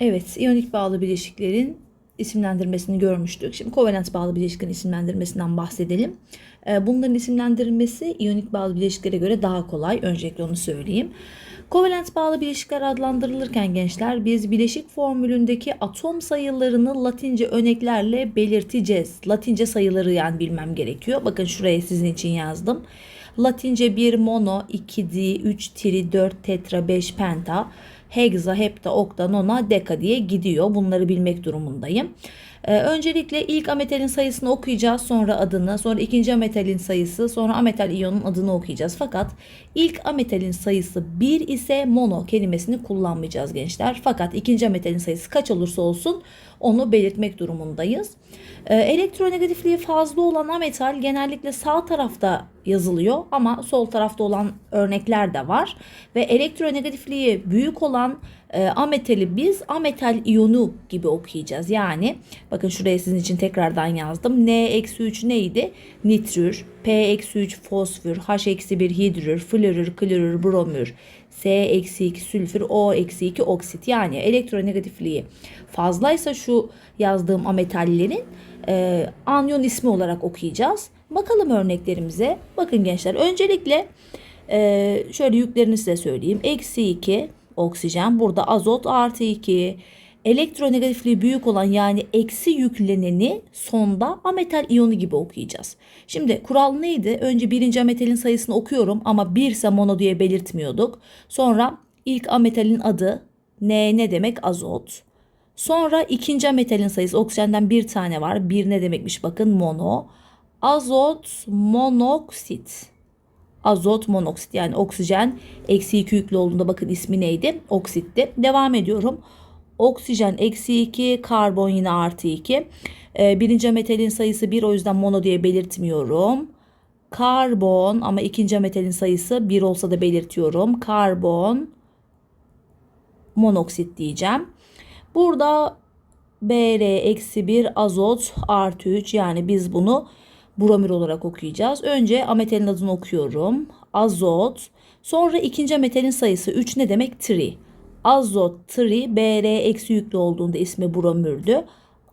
Evet, iyonik bağlı bileşiklerin isimlendirmesini görmüştük. Şimdi kovalent bağlı bileşiklerin isimlendirmesinden bahsedelim. Ee, Bunların isimlendirilmesi iyonik bağlı bileşiklere göre daha kolay. Öncelikle onu söyleyeyim. Kovalent bağlı bileşikler adlandırılırken gençler biz bileşik formülündeki atom sayılarını latince örneklerle belirteceğiz. Latince sayıları yani bilmem gerekiyor. Bakın şuraya sizin için yazdım. Latince 1 mono, 2 di, 3 tri, 4 tetra, 5 penta, hexa, hepta, okta, nona, deka diye gidiyor. Bunları bilmek durumundayım. Ee, öncelikle ilk ametalin sayısını okuyacağız. Sonra adını, sonra ikinci ametalin sayısı, sonra ametal iyonun adını okuyacağız. Fakat ilk ametalin sayısı 1 ise mono kelimesini kullanmayacağız gençler. Fakat ikinci ametalin sayısı kaç olursa olsun onu belirtmek durumundayız. Ee, elektronegatifliği fazla olan ametal genellikle sağ tarafta yazılıyor ama sol tarafta olan örnekler de var. Ve elektronegatifliği büyük olan e, ametali biz ametal iyonu gibi okuyacağız. Yani bakın şuraya sizin için tekrardan yazdım. N-3 neydi? Nitrür, P-3 fosfor, H-1 hidrür, florür, klorür, bromür, S-2 sülfür, O-2 oksit. Yani elektronegatifliği fazlaysa şu yazdığım ametallerin e, anyon ismi olarak okuyacağız. Bakalım örneklerimize. Bakın gençler öncelikle e, şöyle yüklerini size söyleyeyim. Eksi 2 oksijen. Burada azot artı 2. Elektronegatifliği büyük olan yani eksi yükleneni sonda ametal iyonu gibi okuyacağız. Şimdi kural neydi? Önce birinci ametalin sayısını okuyorum ama 1 ise mono diye belirtmiyorduk. Sonra ilk ametalin adı ne ne demek azot. Sonra ikinci ametalin sayısı oksijenden bir tane var. Bir ne demekmiş bakın mono. Azot monoksit. Azot monoksit yani oksijen eksi 2 yüklü olduğunda bakın ismi neydi? Oksitti. Devam ediyorum. Oksijen eksi 2, karbon yine artı 2. Ee, birinci metalin sayısı 1 o yüzden mono diye belirtmiyorum. Karbon ama ikinci metalin sayısı 1 olsa da belirtiyorum. Karbon monoksit diyeceğim. Burada Br eksi 1 azot artı 3 yani biz bunu bromür olarak okuyacağız. Önce ametalin adını okuyorum. Azot. Sonra ikinci ametalin sayısı 3 ne demek? Tri. Azot tri Br eksi yüklü olduğunda ismi bromürdü.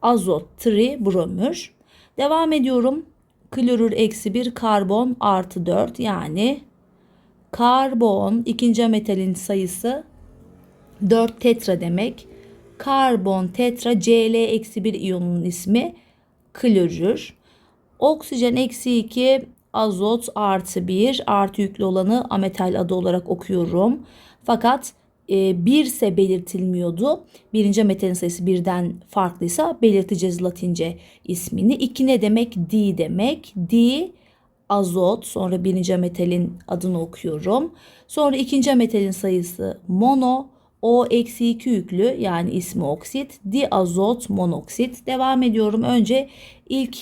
Azot tri bromür. Devam ediyorum. Klorür eksi 1 karbon artı 4 yani karbon ikinci ametalin sayısı 4 tetra demek. Karbon tetra Cl eksi 1 iyonunun ismi klorür. Oksijen eksi 2 azot artı 1 artı yüklü olanı ametal adı olarak okuyorum. Fakat e, 1 ise belirtilmiyordu. Birinci metalin sayısı birden farklıysa belirteceğiz latince ismini. 2 ne demek? D demek. D azot sonra birinci metalin adını okuyorum. Sonra ikinci metalin sayısı mono. O eksi 2 yüklü yani ismi oksit. Diazot monoksit. Devam ediyorum. Önce ilk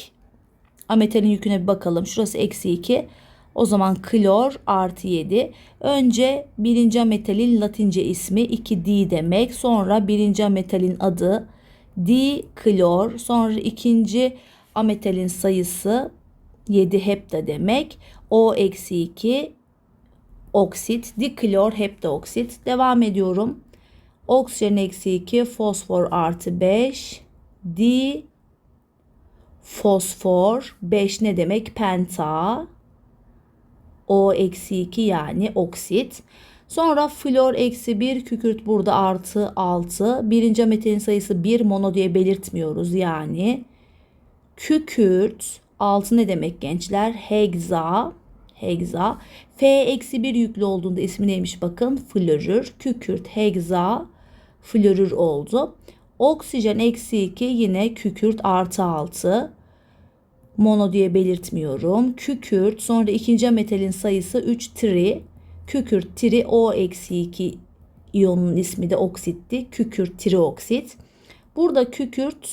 ametalin yüküne bir bakalım. Şurası eksi 2. O zaman klor artı 7. Önce birinci ametalin latince ismi 2D demek. Sonra birinci ametalin adı diklor. Sonra ikinci ametalin sayısı 7 hepta demek. O eksi 2 oksit. Diklor hepta oksit. Devam ediyorum. Oksijen eksi 2 fosfor artı 5 di fosfor 5 ne demek? Penta o eksi 2 yani oksit. Sonra flor eksi 1 kükürt burada artı 6. Birinci ametalin sayısı 1 mono diye belirtmiyoruz yani. Kükürt 6 ne demek gençler? Hegza hegza. F eksi 1 yüklü olduğunda ismi neymiş bakın florür. Kükürt hegza florür oldu. Oksijen eksi 2 yine kükürt artı 6 mono diye belirtmiyorum. Kükürt sonra ikinci metalin sayısı 3 tri. Kükürt tri O eksi 2 iyonun ismi de oksitti. Kükürt trioksit. Burada kükürt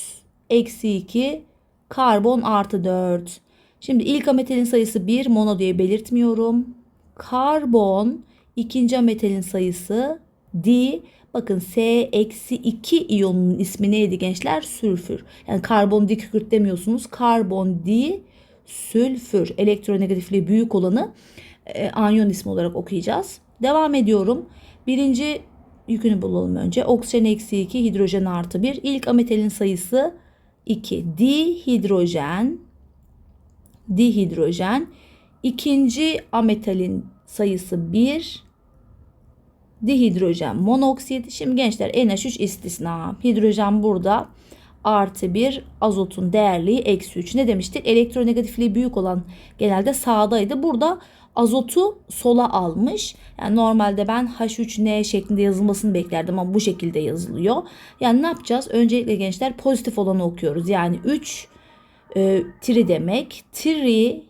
eksi 2 karbon artı 4. Şimdi ilk ametalin sayısı 1 mono diye belirtmiyorum. Karbon ikinci ametalin sayısı di Bakın S-2 iyonunun ismi neydi gençler? Sülfür. Yani karbon dikükürt demiyorsunuz. Karbon di sülfür. Elektronegatifliği büyük olanı e, anyon ismi olarak okuyacağız. Devam ediyorum. Birinci yükünü bulalım önce. Oksijen eksi 2, hidrojen artı 1. İlk ametalin sayısı 2. Dihidrojen. Dihidrojen. İkinci ametalin sayısı 1. Dihidrojen monoksit. Şimdi gençler NH3 istisna. Hidrojen burada artı 1 azotun değerliği eksi 3. Ne demiştik? Elektronegatifliği büyük olan genelde sağdaydı. Burada azotu sola almış. Yani normalde ben H3N şeklinde yazılmasını beklerdim ama bu şekilde yazılıyor. Yani ne yapacağız? Öncelikle gençler pozitif olanı okuyoruz. Yani 3 e, tri demek. Tri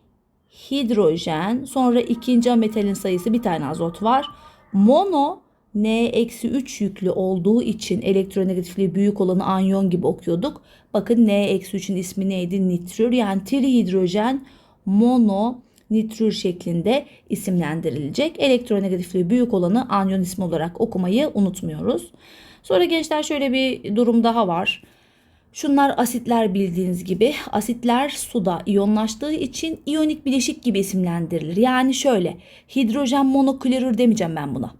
hidrojen sonra ikinci metalin sayısı bir tane azot var. Mono N-3 yüklü olduğu için elektronegatifliği büyük olanı anyon gibi okuyorduk. Bakın N-3'ün ismi neydi? Nitrür. Yani trihidrojen mono nitrür şeklinde isimlendirilecek. Elektronegatifliği büyük olanı anyon ismi olarak okumayı unutmuyoruz. Sonra gençler şöyle bir durum daha var. Şunlar asitler bildiğiniz gibi. Asitler suda iyonlaştığı için iyonik bileşik gibi isimlendirilir. Yani şöyle hidrojen monoklorür demeyeceğim ben buna.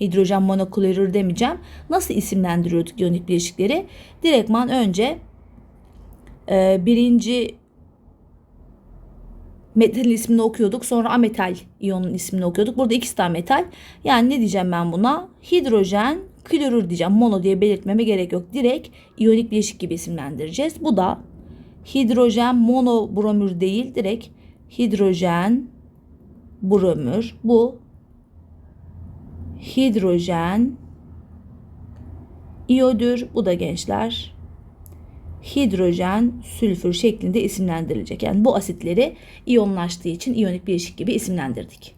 Hidrojen monoklorür demeyeceğim. Nasıl isimlendiriyorduk iyonik bileşikleri? Direktman önce e, birinci metal ismini okuyorduk. Sonra ametal iyonun ismini okuyorduk. Burada ikisi de metal. Yani ne diyeceğim ben buna? Hidrojen klorür diyeceğim. Mono diye belirtmeme gerek yok. Direkt iyonik bileşik gibi isimlendireceğiz. Bu da hidrojen monobromür değil. Direkt hidrojen bromür. Bu hidrojen iyodür. Bu da gençler hidrojen sülfür şeklinde isimlendirilecek. Yani bu asitleri iyonlaştığı için iyonik bileşik gibi isimlendirdik.